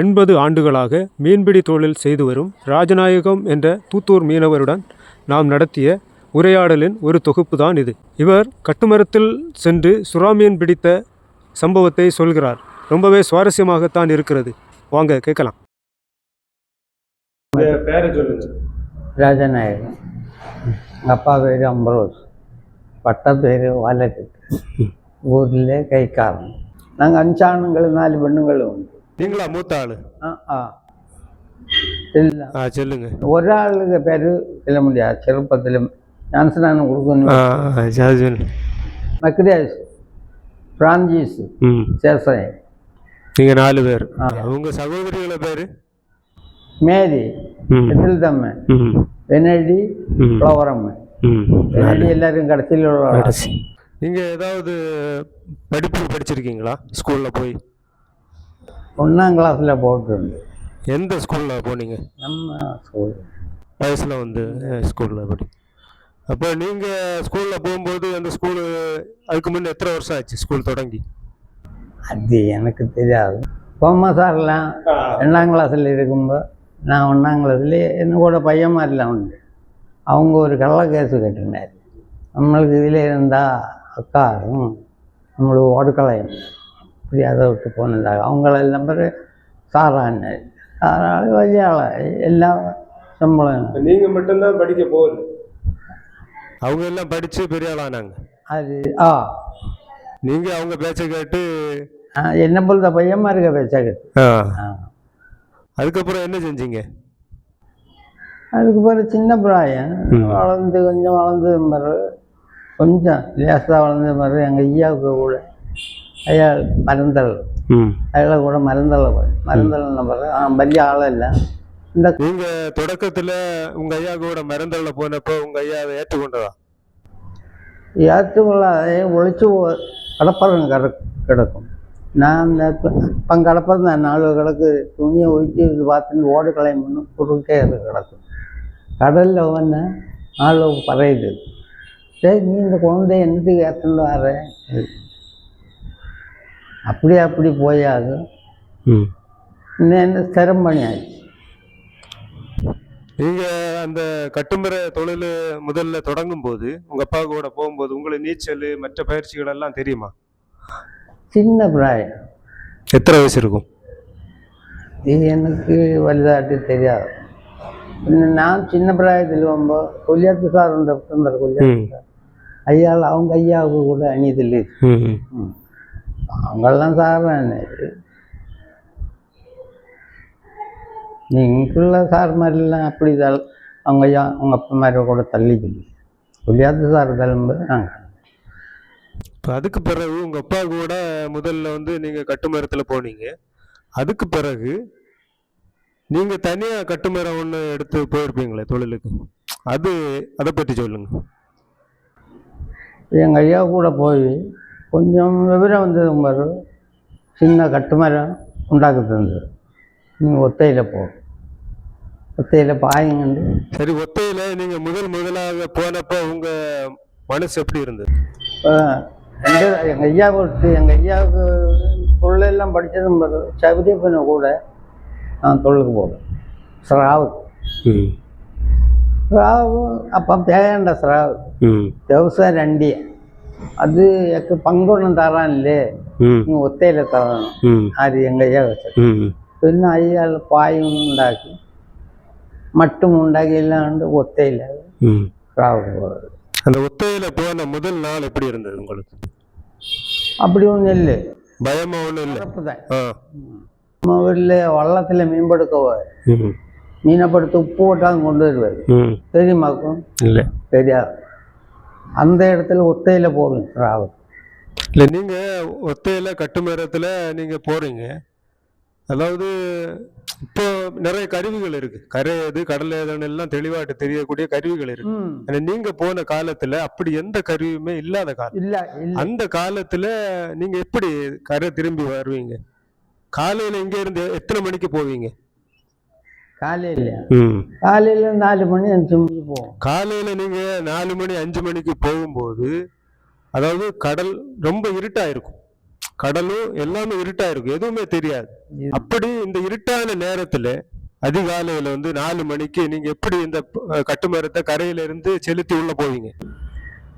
எண்பது ஆண்டுகளாக மீன்பிடி தொழில் செய்து வரும் ராஜநாயகம் என்ற தூத்தூர் மீனவருடன் நாம் நடத்திய உரையாடலின் ஒரு தொகுப்பு தான் இது. இவர் கட்டுமரத்தில் சென்று சுறாமீன் பிடித்த சம்பவத்தை சொல்கிறார். ரொம்பவே சுவாரஸ்யமாகத்தான் இருக்கிறது. வாங்க கேட்கலாம். ராஜநாயகம். எங்கள் அப்பா பேர் அம்பரோஸ். பட்ட பேர் வாலகத்து ஊரில் கைக்காரன். நாங்கள் அஞ்சாணுங்களும் நாலு பெண்ணுங்களும் உண்டு. நீங்களா மூத்த ஆளு ആ ആ ഇല്ല ஆ சொல்லுங்க ഒരാളുടെ പേര് ഇല്ല മുടിയാ ചെറുപ്പത്തിലും ഞാൻ സ്നാനം കൊടുക്കുന്നു ஆ ஆ, அது சொல்லு. മക്രേസ് ഫ്രാഞ്ചീസ് ம் ചേസൻ நீங்க நாலு பேர் உங்க சகோதரிகள பேரு മേരി ம் എട്ടിൽത്തമ്മ ம் വെനടി ம் ഫ്ലവറമ്മ ம் വെനടി എല്ലാവരും കടത്തിലുള്ള கடைசி நீங்க ஏதாவது படிப்பு படிச்சிருக்கீங்களா ஸ்கூல்ல போய் ஒன்றாம் கிளாஸில் போட்டுருந்து எந்த ஸ்கூலில் போனீங்க? நம்ம ஸ்கூல் வயசில் வந்து ஸ்கூலில் படி அப்போ நீங்கள் ஸ்கூலில் போகும்போது அந்த ஸ்கூலு அதுக்கு முன்னே எத்தனை வருஷம் ஆச்சு ஸ்கூல் தொடங்கி? அது எனக்கு தெரியாது. போமா சார்லாம் ரெண்டாம் கிளாஸில் இருக்கும்போது நான் ஒன்றாம் கிளாஸ்லேயே கூட பையன் மாதிரிலாம் உண்டு. அவங்க ஒரு கள்ள கேஸு கட்டினார். நம்மளுக்கு இதில் இருந்தால் அக்காரும் நம்மளுக்கு ஓடுக்கலையும் இப்படி அதை விட்டு போனதாக அவங்கள நம்பர் சாரான்னு சாராள் വലിയ ஆளா எல்லா சம்பளம் நீங்க மட்டும்தான் படிக்க போகல அவங்க எல்லாம் படிச்சு பெரிய ஆளானாங்க அது ஆ நீங்க அவங்க பேச்ச கேட்டு ஆ, என்ன போல பையன்மாருக்க பேச்சாக்கு ஆ, ஆ அதுக்கப்புறம் என்ன செஞ்சீங்க அதுக்கு பிறகு சின்ன பிராயம் ம். வளர்ந்து கொஞ்சம் வளர்ந்து பிறகு கொஞ்சம் லேசாக வளர்ந்த பிறகு எங்கள் ஐயாவுக்கு கூட അയാൾ മരന്തൽ അയാളെ കൂടെ മരന്തള പോയി മരന്തള പറഞ്ഞു ആ വലിയ ആളല്ല நீங்க தொடக்கத்துல உங்க ஐயா கூட மருந்தல்ல போனப்போ உங்க ஐயாவை ஏற்றுக்கொண்டதா? ஏற்றுக்கொள்ளாதே ஒழிச்சு கடப்பரம் கிடக்கும். நான் அந்த இப்போ கடப்பரம் தான். நாலு கிடக்கு. துணியை ஒழிச்சு இது பார்த்துட்டு ஓடு கலையம்னு குறுக்கே அது கிடக்கும். கடலில் வந்து ஆளு பறையுது. சரி நீ இந்த குழந்தைய என்னத்துக்கு ஏற்றுன்னு வர அப்படி அப்படி போயாது. இன்னும் சிரமணி ஆச்சு? நீங்கள் அந்த கட்டுமர தொழில் முதல்ல தொடங்கும் போது உங்கள் அப்பா கூட போகும்போது உங்களுக்கு நீச்சல் மற்ற பயிற்சிகள் எல்லாம் தெரியுமா? சின்ன பிராயம். எத்தனை வயசு இருக்கும்? இது எனக்கு வலுதாட்டி தெரியாது. நான் சின்ன பிராயத்தில் ரொம்ப கொல்லியாத்து சார் இருந்த கொல்லியாத்து சார். ஐயால் அவங்க ஐயாவுக்கு கூட அணியதில்லை. அவங்களாம் சாதாரண நீங்களுள்ள சார் மாதிரிலாம் அப்படி தள் அவங்க அவங்க அப்பா மாதிரி கூட தள்ளிக்கல புரியாத சார் தள்ளும்போது நாங்கள் இப்போ அதுக்கு பிறகு உங்கள் அப்பா கூட முதல்ல வந்து நீங்கள் கட்டுமரத்தில் போனீங்க. அதுக்கு பிறகு நீங்கள் தனியாக கட்டுமரம் ஒன்று எடுத்து போயிருப்பீங்களே தொழிலுக்கு. அது அதை பற்றி சொல்லுங்கள் எங்கள் ஐயா கூட போய் கொஞ்சம் விவரம் வந்தது மாதிரி சின்ன கட்டுமரம் ഉണ്ടാക്കി തന്നത് நீ ஒத்தையில் போ ஒத்தையில் பாயங்கண்டு சரி ஒத்தையில நீங்க முதல் முதலாக போனப்போ உங்க மனசு எப்படி இருந்தது இப்போ ரெண்டு எங்கள் ஐயா விட்டு எங்கள் ஐயாவுக்கு தொழிலெல்லாம் படித்ததும் பிறகு சபதியப்பனை கூட நான் தொழிலுக்கு போவேன் സ്രാവ് ம் സ്രാവ് അപ്പം പേയണ്ട സ്രാവ് ம் ಅದು ಯಾಕೆ ಪಂಗಣ ತರಾನಿಲ್ಲೇ ನೀವು ഒത്തയില തരണം അത് എങ്കയ്യ പിന്നെ അയാൾ പായും ഉണ്ടാക്കി മട്ടും ഉണ്ടാക്കി എല്ലാം ഉണ്ട് ഒത്തയില പ്രാവ് போகிறது அந்த ஒத்தையில போன முதல் நாள் எப்படி இருந்தது உங்களுக்கு? அப்படி ஒன்றும் இல்லை. பயமா ஒன்றும் இல்லை? நம்ம வீட்டில் வள்ளத்தில் மீன்படுக்கவோ மீனை படுத்து உப்பு போட்டாலும் கொண்டு வருவார். தெரியுமாக்கும்? இல்லை. தெரியாது. அந்த இடத்துல ஒத்தையில் போகும் ஸ்ராவு இல்லை நீங்க ஒத்தையில கட்டுமரத்துல நீங்க போறீங்க. அதாவது இப்போ நிறைய கருவிகள் இருக்கு. கரை எது கடல் எதுன்னு எல்லாம் தெளிவாட்டு தெரியக்கூடிய கருவிகள் இருக்கு. நீங்க போன காலத்துல அப்படி எந்த கருவியுமே இல்லாத காலம். இல்லை இல்லை. அந்த காலத்துல நீங்க எப்படி கரை திரும்பி வருவீங்க? காலையில இங்க இருந்து எத்தனை மணிக்கு போவீங்க? காலையில். காலையில் நாலு மணி அஞ்சு மணிக்கு போவோம். காலையில நீங்க நாலு மணி அஞ்சு மணிக்கு போகும்போது அதாவது கடல் ரொம்ப இருட்டா இருக்கும் கடலும் எல்லாமே இருட்டா இருக்கும் எதுவுமே தெரியாது. அப்படி இந்த இருட்டான நேரத்துல அதிகாலையில வந்து நாலு மணிக்கு நீங்க எப்படி இந்த கட்டுமரத்தை கரையில இருந்து செலுத்தி உள்ள போவீங்க?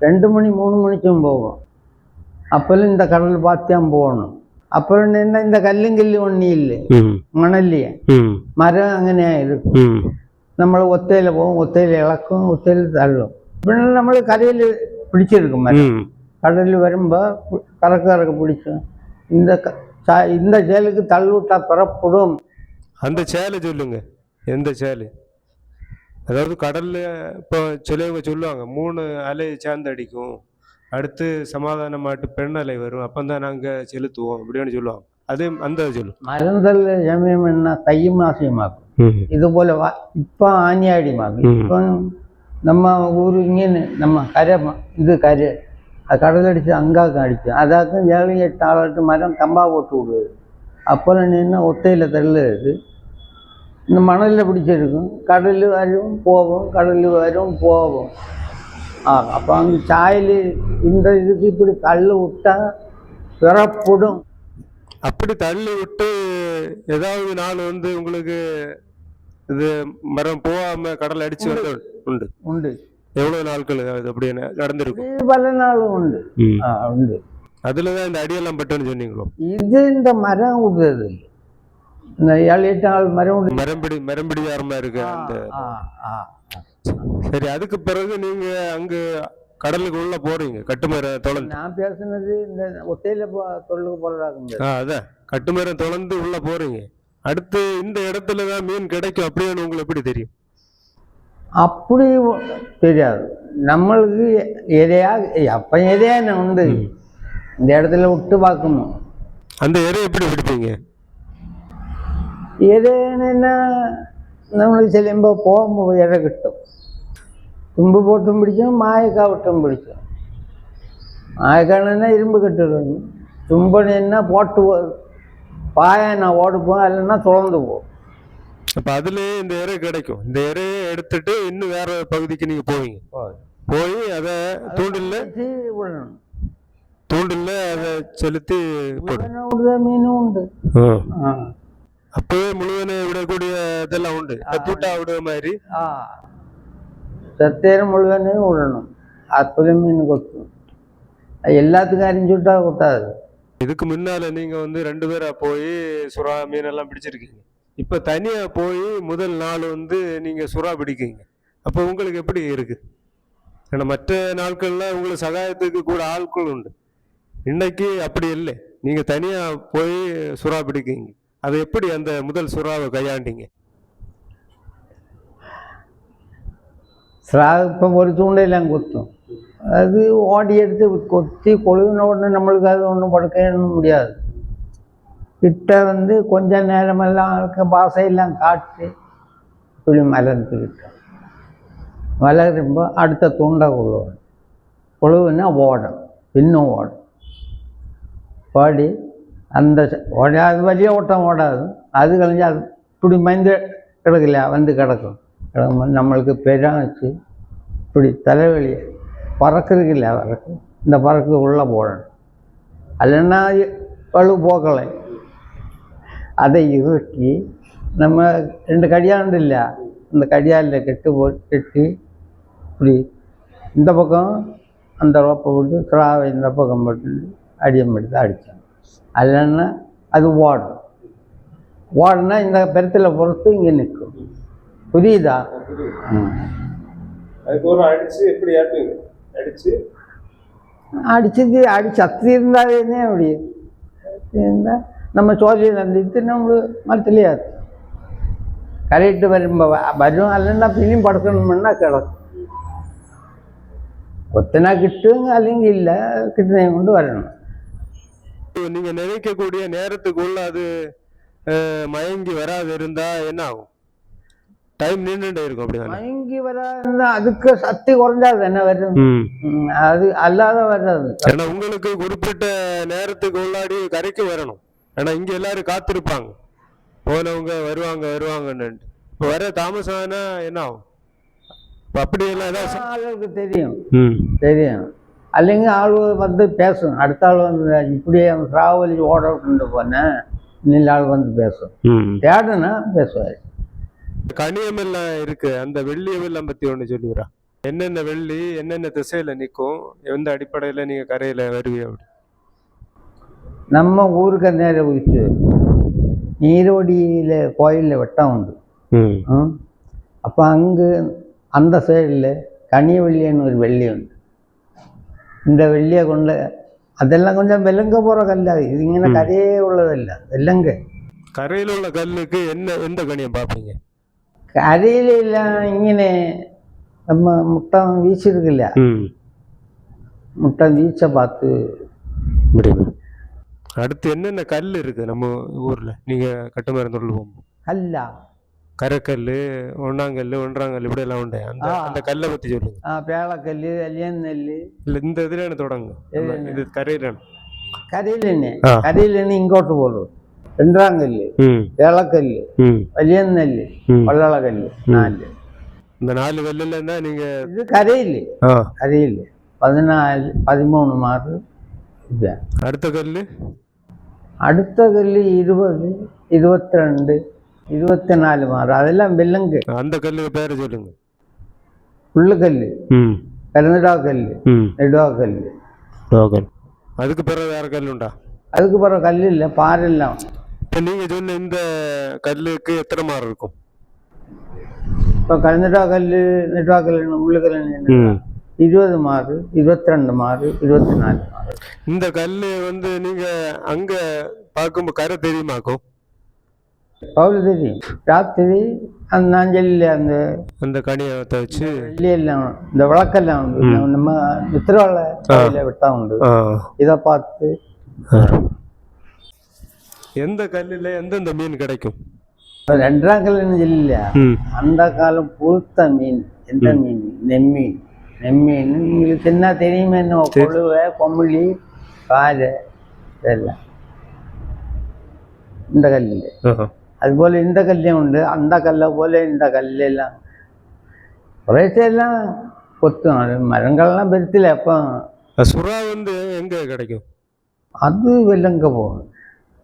ரெண்டு மணி மூணு மணிக்கும் போகும் அப்போல்லாம் இந்த கடல் பார்த்தான் போகணும் അപ്പോഴും എന്താ കല്ലും കല്ലും ഒണ്ണിയില്ലേ മണല്ലേ മരം അങ്ങനെയായിരിക്കും നമ്മൾ ഒത്തയില പോകും ഒത്തയില ഇളക്കും ഒത്തയില തള്ളും പിന്നെ നമ്മൾ കരയിൽ പിടിച്ചെടുക്കും മരം കടലിൽ വരുമ്പോൾ കറക്ക് കറക്ക് പിടിച്ച് இந்த இந்த செயலுக்கு தள்ளுவிட்டா பெறப்படும் அந்த சேலை சொல்லுங்க எந்த சேலை அதாவது கடல்ல இப்போ சிலவங்க சொல்லுவாங்க மூணு அலை சேர்ந்து அடிக்கும் அடுத்து சமாதான மாட்டு பெண்ணலை வரும். அப்போ தான் நாங்கள் செலுத்துவோம் அப்படின்னு சொல்லுவோம் அதே அந்த சொல்லும் மருந்தல் ஜமியம் என்ன தையும் நாசியமாக்கும் ഇതുപോലെ ഇപ്പം ആനിയാടിമാകും ഇപ്പം നമ്മ ഊര് ഇങ്ങനെ നമ്മ കര ഇത് കര കടലടിച്ച് അങ്കാക്കം അടിച്ചു അതാക്കും ഏഴ് എട്ട് ആളായിട്ട് മരം കമ്പാ പോട്ട് വിടുവത് അപ്പോൾ തന്നെ என்ன ஒத்தையில் தள்ளுறது இந்த மணலில் பிடிச்சிருக்கும். கடல் வரும் போவோம் கடல் வரும் போவோம் அப்போ அந்த சாயல் இந்த இதுக்கு இப்படி தள்ளு விட்டா பிறப்படும். அப்படி தள்ளு விட்டு ஏதாவது நாள் வந்து உங்களுக்கு இது மரம் போகாம கடல் அடிச்சு வந்து உண்டு. உண்டு. எவ்வளவு நாட்கள் அது அப்படி நடந்திருக்கும் பல நாளும் உண்டு. உண்டு. அதுலதான் இந்த அடியெல்லாம் பட்டுன்னு சொன்னீங்களோ? இது இந்த மரம் விடுறது இந்த ஏழு எட்டு நாள் மரம் மரம்பிடி மரம்பிடி மரமா இருக்கு அந்த சரி அதுக்கு பிறகு நீங்க அங்கு கடலுக்கு உள்ள போறீங்க கட்டுமர தொடர்ந்து நான் பேசுனது இந்த ஒத்தையில தொழிலுக்கு போறதாக அதான் கட்டுமரம் தொடர்ந்து உள்ள போறீங்க. அடுத்து இந்த இடத்துல தான் மீன் கிடைக்கும் அப்படின்னு உங்களுக்கு எப்படி தெரியும்? அப்படி தெரியாது. நம்மளுக்கு எதையா அப்போ எதையா என்ன உண்டு? இந்த இடத்துல விட்டு பார்க்கணும். அந்த எரை எப்படி பிடிப்பீங்க? எதைன்னா நம்மளுக்கு சில போகும்போது இடம் கிட்டும். தும்பு போட்டும் பிடிக்கும் மாயக்காவட்டம் பிடிக்கும். மாயக்கானன்னா இரும்பு கட்டுறது தும்பனா போட்டு பாயனா ஓடுப்போம் இல்லைன்னா சுழந்து போகும் அப்போ அதுலேயே இந்த இறை கிடைக்கும். இந்த இறையை எடுத்துட்டு இன்னும் வேற பகுதிக்கு நீங்கள் போவீங்க. போய். அதை தூண்டில் விடணும். தூண்டில் அதை செலுத்தி மீன் உண்டு அப்பவே முழுவதும் விடக்கூடிய இதெல்லாம் உண்டு. தூட்டா விடுற மாதிரி. ആ സത്തേരം മുഴുവനും വിടണം അപ്പലും മീൻ കൊത്തും അത് എല്ലാത്തുക്കും അരിഞ്ചുട്ടാ കൊത്താത് இதுக்கு முன்னால நீங்க வந்து ரெண்டு பேரா போய் சுறா மீன் எல்லாம் பிடிச்சிருக்கீங்க இப்ப தனியா போய் முதல் நாள் வந்து நீங்க சுறா பிடிக்கீங்க அப்போ உங்களுக்கு எப்படி இருக்கு ஏன்னா மற்ற நாட்கள்ல உங்களுக்கு சகாயத்துக்கு கூட ஆட்கள் உண்டு இன்னைக்கு அப்படி இல்லை நீங்க தனியா போய் சுறா பிடிக்கீங்க அது எப்படி அந்த முதல் சுறாவை கையாண்டீங்க സ്രാവിപ്പം ഒരു ചൂണ്ടയിലാൻ കൊത്തും അത് ഓടിയെടുത്ത് കൊത്തി கொழுவின உடனே நம்மளுக்கு அது ஒன்றும் படுக்கணும் முடியாது. கிட்ட வந்து கொஞ்ச நேரமெல்லாம் இருக்க பாசையெல்லாம் காட்டு இப்படி மலர்ந்துக்கிட்டோம் வளரும்போ அடுத்த துண்டை கொழுவணும் கொழுவுன்னா ஓடும் பின்னும் ஓடும். ஓடி அந்த ஓடி அது വലിய ஓட்டம் ஓடாது. அது கழிஞ்சு அது இப்படி மைந்து கிடக்கல வந்து கிடக்கும். நம்மளுக்கு பெரியாச்சு இப்படி தலைவலி பறக்கிறதுக்கு இல்லை அவருக்கு. இந்த பறக்கு உள்ளே போடணும். அல்லன்னா பழு போக்கலை அதை இறுக்கி நம்ம ரெண்டு கடியாண்டு இல்லை அந்த கடியாலில் கெட்டு போ கெட்டி இப்படி இந்த பக்கம் அந்த ரோப்பை விட்டு கிராவை இந்த பக்கம் போட்டு அடியம் எடுத்து அடித்தோம் அல்லன்னா அது ஓடும். ஓடுனா இந்த பெருத்தில் பொறுத்து இங்கே நிற்கும். புரியுதா? ம். அதுக்கு ஒரு அடிச்சு எப்படி ஏற்றுங்க அடிச்சு? அடிச்சது அடிச்சு அத்தி இருந்தாலே அப்படி? இருந்தால் நம்ம சோழியில் இருந்துட்டு நம்ம மரத்துலேயே கரெக்டு வரும்போது வரும் அல்லைன்னா பின்னும் படுக்கணும்னா கிடக்கும். ஒத்தனா கிட்டுங்க அல்லைங்க இல்லை கிட்டுனை கொண்டு வரணும் நீங்க நினைக்கக்கூடிய நேரத்துக்குள்ள அது மயங்கி வராது இருந்தா என்ன ஆகும்? டைம் நின்றுட்டு இருக்கும் அப்படிதான்? மயங்கி வராதுன்னா அதுக்கு சக்தி குறைஞ்சாது என்ன வருது அது அல்லாத வராது. ஏன்னா உங்களுக்கு குறிப்பிட்ட நேரத்துக்கு உள்ளாடி கரைக்கு வரணும். ஏன்னா இங்க எல்லாரும் காத்திருப்பாங்க. போனவங்க வருவாங்க வருவாங்கன்னு. இப்போ வர தாமசம் ஆனா என்ன ஆகும்? அப்படி எல்லாம் ஆளுக்கு தெரியும். தெரியும். அல்லைங்க ஆள் வந்து பேசும். அடுத்த ஆள் வந்து இப்படியே டிராவல் ஓட கொண்டு போனேன். நில்ல ஆள் வந்து பேசும். தேடுனா பேசுவார். கனியமெல்லாம் இருக்கு. அந்த வெள்ளி எல்லாம் பத்தி ஒன்று சொல்லுகிறா என்னென்ன வெள்ளி என்னென்ன திசையில நிற்கும் எந்த அடிப்படையில நீங்க கரையில வருவீ அப்படி? நம்ம ஊருக்கு அந்த நேரம் போயிட்டு நீரோடியில் கோயிலில் வெட்டம் உண்டு. அப்போ அங்கு அந்த சைடில் கனிவெள்ளின்னு ஒரு வெள்ளி உண்டு. இந்த வெள்ளியை கொண்டு அதெல்லாம் கொஞ்சம் வெள்ளங்க போகிற கல்லாது இது இங்கே கரையே உள்ளதில்லை. வெள்ளங்க கரையில் உள்ள கல்லுக்கு என்ன எந்த கனியை பார்ப்பீங்க? കരയിലെല്ലാം ഇങ്ങനെ നമ്മ മുട്ട വീശിയെടുക്കില്ല முட்டை வீச்சை பார்த்து முடியும் அடுத்து என்னென்ன கல் இருக்கு நம்ம ஊர்ல? நீங்க கட்டுமரம் சொல்லுவோம் கல்லா. கரக்கல் ஒன்னாங்கல் ஒன்றாங்கல் இப்படி எல்லாம் உண்டு. அந்த அந்த கல்லை பத்தி சொல்லுங்க. ஆ பேளக்கல் அலியன் நெல் இல்லை இந்த இதுல தொடங்க? இது கரையிலான கரையில கரையில இங்கோட்டு போடுவோம் ഇങ്ങോട്ട് പോകും വെണ്ട്രാങ്കല്ല് ம் വേളക്കല്ല് ம் വലിയ നെല്ല് ம் വള്ളളകല്ല് നാല് இந்த நாலு கல்லுல இருந்தா நீங்க ഇത് കരയില് ஆ കരയില് പതിനാല് പതിമൂന്ന് മാർക്ക് ഇത് அடுத்த கல்லு അടുത്ത കല്ല് ഇരുപത് ഇരുപത്തിരണ്ട് ഇരുപത്തിനാല് മാർക്ക് അതെല്ലാം വെല്ലങ്ക് அந்த கல்லுக்கு பேரை சொல்லுங்க ഉള്ളുകല്ല് ம் കരുന്നിടാക്കല്ല് ம் നെടുവാക്കല്ല് டோக்கன் அதுக்கு பிறகு வேற கல் உண்டா அதுக்கு பிறகு கல்லில்ல பாரெல்லாம் இப்போ நீங்கள் சொன்ன இந்த கல்லுக்கு எத்தனை மாதிரி இருக்கும்? இப்போ கலந்துட்டா கல் நெட்வா கல் முள்ளு கல் இருபது மாறு இருபத்தி ரெண்டு மாறு இருபத்தி நாலு மாறு. இந்த கல் வந்து நீங்கள் அங்கே பார்க்கும்போது கரை தெரியுமாக்கும் பவுல தெரியும். ராத்திரி அந்த அஞ்சலியில் அந்த அந்த கனியத்தை வச்சு. இல்லையெல்லாம் இந்த விளக்கெல்லாம் உண்டு. நம்ம வித்திரவாள விட்டா உண்டு. இதை பார்த்து எந்த கல்லில் எந்தெந்த மீன் கிடைக்கும்? ரெண்டாம் கல்லுன்னு சொல்லியா அந்த காலம் புழுத்த மீன். எந்த மீன்? நெம்மீன். நெம்மீன். உங்களுக்கு என்ன தெரியுமே என்ன கொழுவை கொம்புளி கால் இதெல்லாம் இந்த கல்லில். அதுபோல் இந்த கல்லையும் உண்டு. அந்த கல்லை போல் இந்த கல்லெல்லாம் குறைச்செல்லாம் கொத்தும். மரங்கள்லாம் பெருத்தில் எப்போ சுறா வந்து எங்கே கிடைக்கும்? அது வெள்ளங்க போகும்.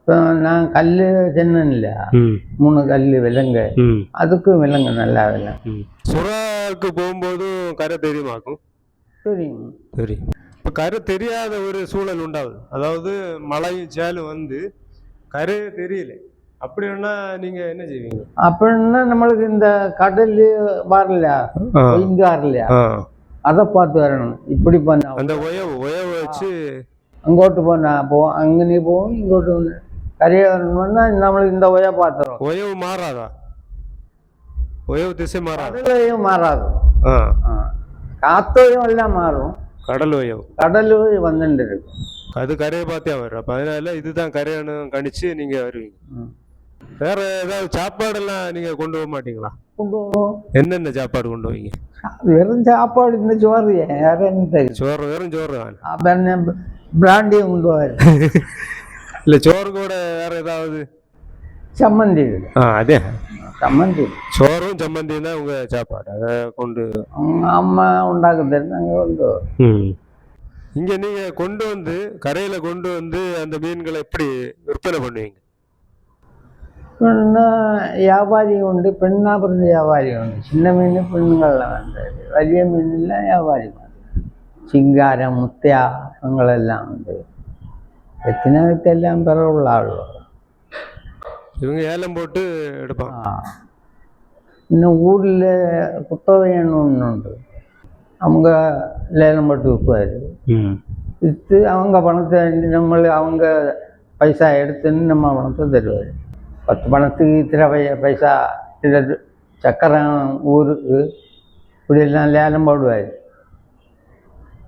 இப்போ நான் கல் சொன்னேன்ல ம். மூணு கல் வெள்ளங்க ம். அதுக்கும் வெள்ளங்க நல்லா ம். சுறாவுக்கு போகும்போதும் கரை தெரியுமாக்கும்? தெரியும். சரி இப்போ கரை தெரியாத ஒரு சூழல் உண்டாகுது. அதாவது மழையும் சேலும் வந்து கரை தெரியல. அப்படின்னா நீங்க என்ன செய்வீங்க? அப்படின்னா நம்மளுக்கு இந்த கடல் வரல இங்க வரல ஆ. அதை பார்த்து வரணும். இப்படி பண்ணா அந்த உயவு உயவு வச்சு அங்கோட்டு போனா போவோம் அங்கே போவோம் இங்கோட்டு வந்து கரையை வரணும்னா நம்மளுக்கு இந்த ஒய பார்த்துரும். உயவு மாறாதா? உயவு திசை மாறாதா? கடலையும் மாறாது. காத்தோயும் எல்லாம் மாறும். கடல் உயவு கடலும் வந்துட்டு இருக்கும் அது கரையை பார்த்தே வரும் அப்போ அதனால இதுதான் கரையானு கணிச்சு நீங்க வருவீங்க. வேற ஏதாவது சாப்பாடெல்லாம் நீங்க கொண்டு போக மாட்டீங்களா? கொண்டு போவோம் என்னென்ன சாப்பாடு கொண்டு போவீங்க? வெறும் சாப்பாடு இந்த சோறு வேற என்ன சோறு வெறும் சோறு பிராண்டியும் கொண்டு போவாரு. இல்ல சோறு கூட வேற ஏதாவது சம்மந்தி ஆ அதே சம்மந்தி சோறும் சம்மந்தியும் தான் உங்க சாப்பாடு அதை கொண்டு அவங்க அம்மா உண்டாக்க தெரியும் நாங்கள் கொண்டு வரோம். ம். இங்க நீங்க கொண்டு வந்து கரையில கொண்டு வந்து அந்த மீன்களை எப்படி விற்பனை பண்ணுவீங்க പിന്നെ വ്യാപാരിയുണ്ട് പെണ്ണാപുരത്ത് വ്യാപാരിയുണ്ട് ചിന്ന മീൻ പെണ്ണുങ്ങളെല്ലാം വേണ്ടത് വലിയ മീനെല്ലാം വ്യാപാരിമാർ ചിങ്കാരം മുത്യ അങ്ങനെല്ലാം ഉണ്ട് എത്തിനകത്തെല്ലാം പിറവുള്ള ആളുകൾ இவங்க ஏலம் போட்டு எடுப்பாங்க ആ പിന്നെ ഊരിൽ കുത്തവയ്യണ്ണ ஒன்றுண்டு அவங்க லேலம் போட்டு விற்பாரு ம். விற்று அவங்க பணத்தை நம்ம அவங்க பைசா எடுத்துன்னு நம்ம பணத்தை தருவார் பத்து பணத்துக்கு இத்தனை பை பைசா இத்தனை சக்கரம் ஊருக்கு இப்படியெல்லாம் லேலம் போடுவார்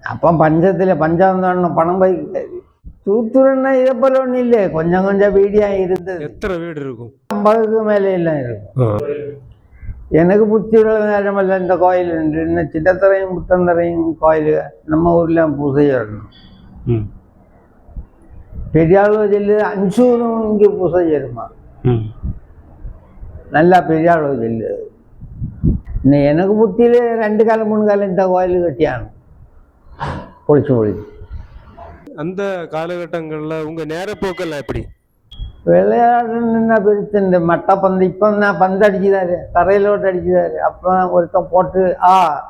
அப்போ பஞ்சத்தில் பஞ்சம் தான் பணம் பைக்காது தூத்துறன்னா இதை போல ஒன்றும் இல்லை கொஞ்சம் கொஞ்சம் வீடியாக இருந்தது எத்தனை வீடு இருக்கும் ஐம்பதுக்கு மேலே எல்லாம் இருக்கும் ஆ. எனக்கு புத்தியுள்ள நேரமெல்லாம் இந்த கோயில் உண்டு இந்த சின்னத்தரையும் புத்தந்தரையும் கோயில் நம்ம ஊரில் பூஜை வரணும் ம். பெரியாளு ஜெல்லு அஞ்சூரும் இங்கே பூஜை செய்யுமா ம். நல்லா பெரியாளு ஜெல்லு இன்னும் எனக்கு புத்தியில் ரெண்டு காலம் மூணு காலம் இந்த கோயில் கட்டியானு பொழிச்சு பொழிச்சு அந்த காலகட்டங்களில் உங்கள் நேரப்போக்கெல்லாம் எப்படி? விளையாடுன்னு பிரித்துண்டு? மட்டப்பந்து இப்போ நான் பந்து அடிக்கிறாரு? தரையிலோட்டு அடிக்கிறாரு. அப்போ ஒருத்தன் போட்டு ஆ.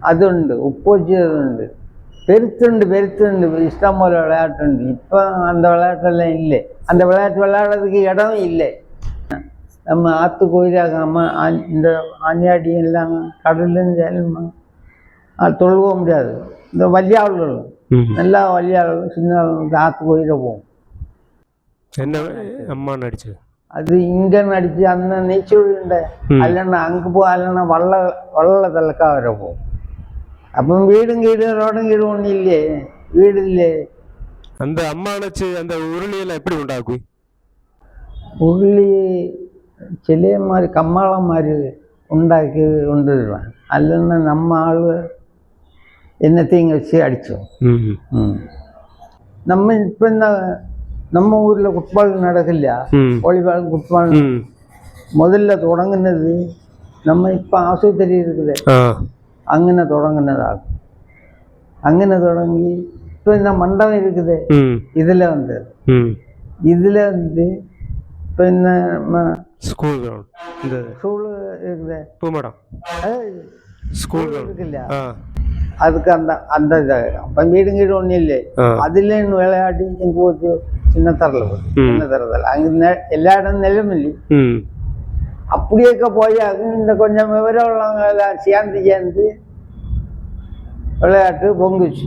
அது உண்டு உப்போச்சு அது உண்டு பெருத்துண்டு பெருத்துண்டு. இஷ்டம் போல விளையாட்டுண்டு. இப்போ அந்த விளையாட்டெல்லாம் இல்லை. அந்த விளையாட்டு விளையாடுறதுக்கு இடம் இல்லை. நம்ம ஆற்று கோயிலாகாம இந்த ஆஞ்சாடி எல்லாம் கடலும் செல்லுமா தொழுவ முடியாது. இந்த வல்லியாவல்களும் நல்லா வழியாளர்கள் சின்ன காத்து போயிட போகும். என்ன அம்மா நடிச்சது? அது இங்க நடிச்சு அந்த நீச்சலுண்டு அல்லன்னா அங்க போ அல்லன்னா வள்ள வள்ளத்திலக்கா வர போகும் അപ്പം വീടും കീടും റോഡും കീടും ഒന്നില്ലേ വീടില്ലേ அந்த அம்மானச்சு அந்த உருளியில் எப்படி உண்டாக்கும் ഉള്ളി ചെറിയ മാതിരി കമ്മാളം മാതിരി ഉണ്ടാക്കി കൊണ്ടുവരുവാൻ അല്ലെങ്കിൽ നമ്മ ആള് എന്നത്തെയും വെച്ച് അടിച്ചു ம் ഉം. നമ്മ ഇപ്പം എന്താ നമ്മ ഊരിൽ ഫുട്ബോൾ നടക്കില്ല ம் വോളിബോൾ ഫുട്ബോൾ ம் முதல்ல தொடங்குனது நம்ம இப்போ ஆஸ்பத்திரி இருக்குது ஆ അങ്ങനെ തുടങ്ങുന്നതാകും അങ്ങനെ തുടങ്ങി இப்போ இந்த மண்டபம் இருக்குது ம் இதில் வந்து ம் இதில் வந்து இப்போ இந்த நம்ம ஸ்கூல் கிரவுண்ட் இந்த ஸ்கூலு இருக்குது பூமடம் அது ஸ்கூல் கிரவுண்ட் இருக்குல்ல ஆ அதுக்கு அந்த அந்த இதாகிடும் அப்போ வீடு கீடு ஒன்றும் இல்லை அதில் விளையாடி எங்கே போச்சு. சின்ன தரல போச்சு. சின்ன தரத்தில் அங்கே எல்லா இடம் நிலமில்லை அப்படியேக்க போய் இந்த கொஞ்சம் விவரம் உள்ளவங்க எல்லாம் சேர்ந்து சேர்ந்து விளையாட்டு பொங்குச்சு.